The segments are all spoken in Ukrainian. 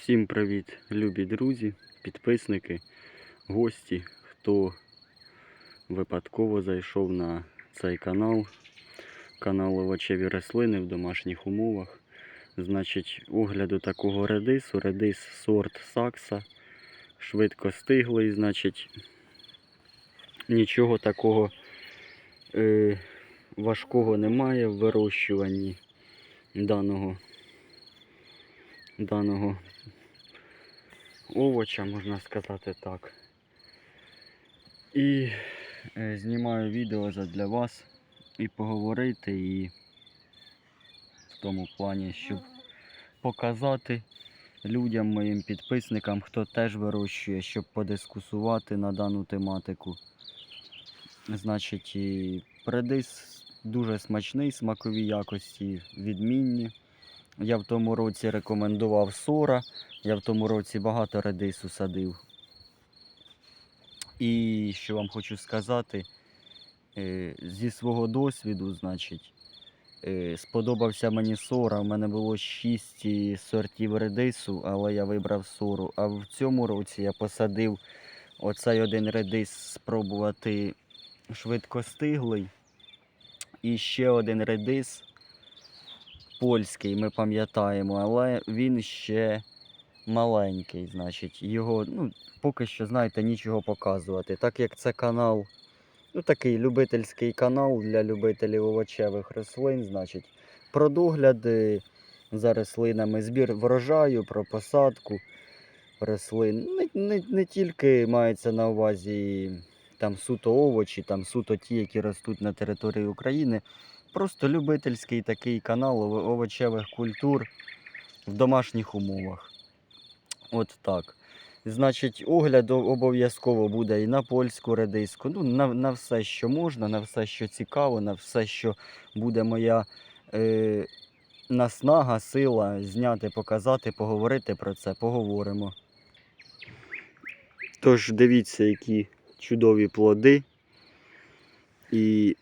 Всім привіт, любі друзі, підписники, гості, хто випадково зайшов на цей канал, канал овочеві рослини в домашніх умовах. Значить, огляду такого редису, редис сорт Сакса, швидко стиглий, значить, нічого такого е, важкого немає в вирощуванні даного даного овоча, можна сказати так. І е, знімаю відео для вас і поговорити, і в тому плані, щоб показати людям, моїм підписникам, хто теж вирощує, щоб подискусувати на дану тематику. Значить, і предис дуже смачний, смакові якості відмінні. Я в тому році рекомендував сора, я в тому році багато редису садив. І що вам хочу сказати, е, зі свого досвіду, значить, е, сподобався мені сора. У мене було 6 сортів редису, але я вибрав сору. А в цьому році я посадив оцей один редис спробувати швидкостиглий. І ще один редис польський, ми пам'ятаємо, але він ще маленький, значить, його, ну, поки що, знаєте, нічого показувати. Так як це канал, ну такий любительський канал для любителів овочевих рослин, значить, про догляди за рослинами, збір врожаю, про посадку рослин. Не, не, не тільки мається на увазі там суто овочі, там суто ті, які ростуть на території України. Просто любительський такий канал овочевих культур в домашніх умовах. От так. Значить, огляд обов'язково буде і на польську редиску, ну, на, на все, що можна, на все, що цікаво, на все, що буде моя е, наснага, сила зняти, показати, поговорити про це, поговоримо. Тож дивіться, які чудові плоди. І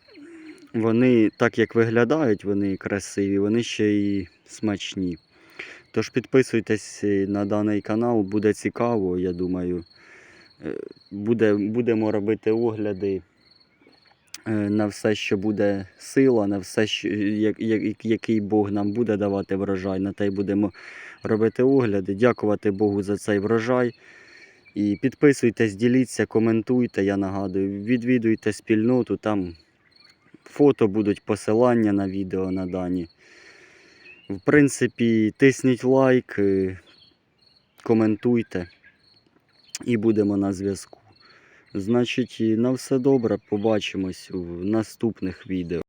вони, так як виглядають, вони красиві, вони ще і смачні. Тож підписуйтесь е, на даний канал, буде цікаво, я думаю. Е, Буде, будемо робити огляди е, на все, що буде сила, на все, що, як, як, який Бог нам буде давати врожай, на те й будемо робити огляди. Дякувати Богу за цей врожай. І підписуйтесь, діліться, коментуйте, я нагадую, відвідуйте спільноту, там фото будуть, посилання на відео на дані. В принципі, тисніть лайк, е, коментуйте і будемо на зв'язку. Значить, на все добре, побачимось у наступних відео.